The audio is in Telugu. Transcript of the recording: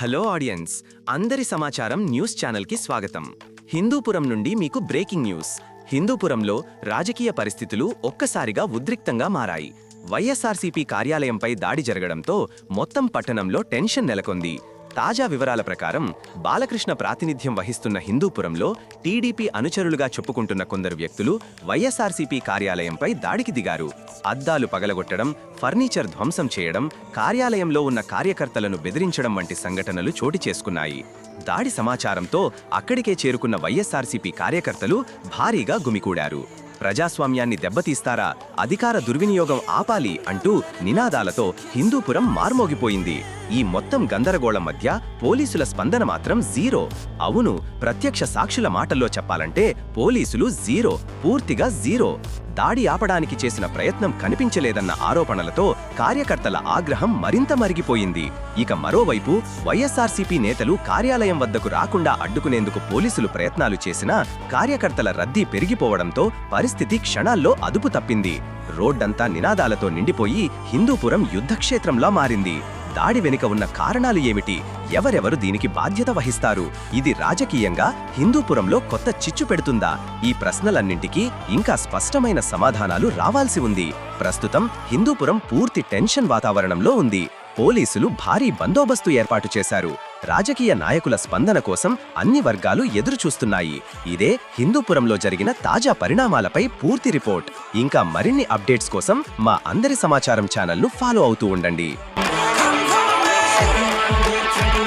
హలో ఆడియన్స్ అందరి సమాచారం న్యూస్ ఛానల్కి స్వాగతం. హిందూపురం నుండి మీకు బ్రేకింగ్ న్యూస్. హిందూపురంలో రాజకీయ పరిస్థితులు ఒక్కసారిగా ఉద్రిక్తంగా మారాయి. వైఎస్ఆర్సీపీ కార్యాలయంపై దాడి జరగడంతో మొత్తం పట్టణంలో టెన్షన్ నెలకొంది. తాజా వివరాల ప్రకారం బాలకృష్ణ ప్రాతినిధ్యం వహిస్తున్న హిందూపురంలో టీడీపీ అనుచరులుగా చెప్పుకుంటున్న కొందరు వ్యక్తులు వైఎస్ఆర్సీపీ కార్యాలయంపై దాడికి దిగారు. అద్దాలు పగలగొట్టడం ఫర్నిచర్ ధ్వంసం చేయడం కార్యాలయంలో ఉన్న కార్యకర్తలను బెదిరించడం వంటి సంఘటనలు చోటు చేసుకున్నాయి. దాడి సమాచారంతో అక్కడికే చేరుకున్న వైఎస్ఆర్సీపీ కార్యకర్తలు భారీగా గుమికూడారు. ప్రజాస్వామ్యాన్ని దెబ్బతీస్తారా? అధికార దుర్వినియోగం ఆపాలి అంటూ నినాదాలతో హిందూపురం మార్మోగిపోయింది. ఈ మొత్తం గందరగోళం మధ్య పోలీసుల స్పందన మాత్రం జీరో. అవును ప్రత్యక్ష సాక్షుల మాటల్లో చెప్పాలంటే పోలీసులు జీరో పూర్తిగా జీరో. దాడి ఆపడానికి చేసిన ప్రయత్నం కనిపించలేదన్న ఆరోపణలతో కార్యకర్తల ఆగ్రహం మరింత మరిగిపోయింది. ఇక మరోవైపు వైఎస్ఆర్సీపీ నేతలు కార్యాలయం వద్దకు రాకుండా అడ్డుకునేందుకు పోలీసులు ప్రయత్నాలు చేసినా కార్యకర్తల రద్దీ పెరిగిపోవడంతో పరిస్థితి క్షణాల్లో అదుపు తప్పింది. రోడ్డంతా నినాదాలతో నిండిపోయి హిందూపురం యుద్ధక్షేత్రంలా మారింది. దాడి వెనుక ఉన్న కారణాలు ఏమిటి? ఎవరెవరు దీనికి బాధ్యత వహిస్తారు? ఇది రాజకీయంగా హిందూపురంలో కొత్త చిచ్చు పెడుతుందా? ఈ ప్రశ్నలన్నింటికీ ఇంకా స్పష్టమైన సమాధానాలు రావాల్సి ఉంది. ప్రస్తుతం హిందూపురం పూర్తి టెన్షన్ వాతావరణంలో ఉంది. పోలీసులు భారీ బందోబస్తు ఏర్పాటు చేశారు. రాజకీయ నాయకుల స్పందన కోసం అన్ని వర్గాలు ఎదురుచూస్తున్నాయి. ఇదే హిందూపురంలో జరిగిన తాజా పరిణామాలపై పూర్తి రిపోర్ట్. ఇంకా మరిన్ని అప్డేట్స్ కోసం మా అందరి సమాచారం ఛానల్ను ఫాలో అవుతూ ఉండండి. out.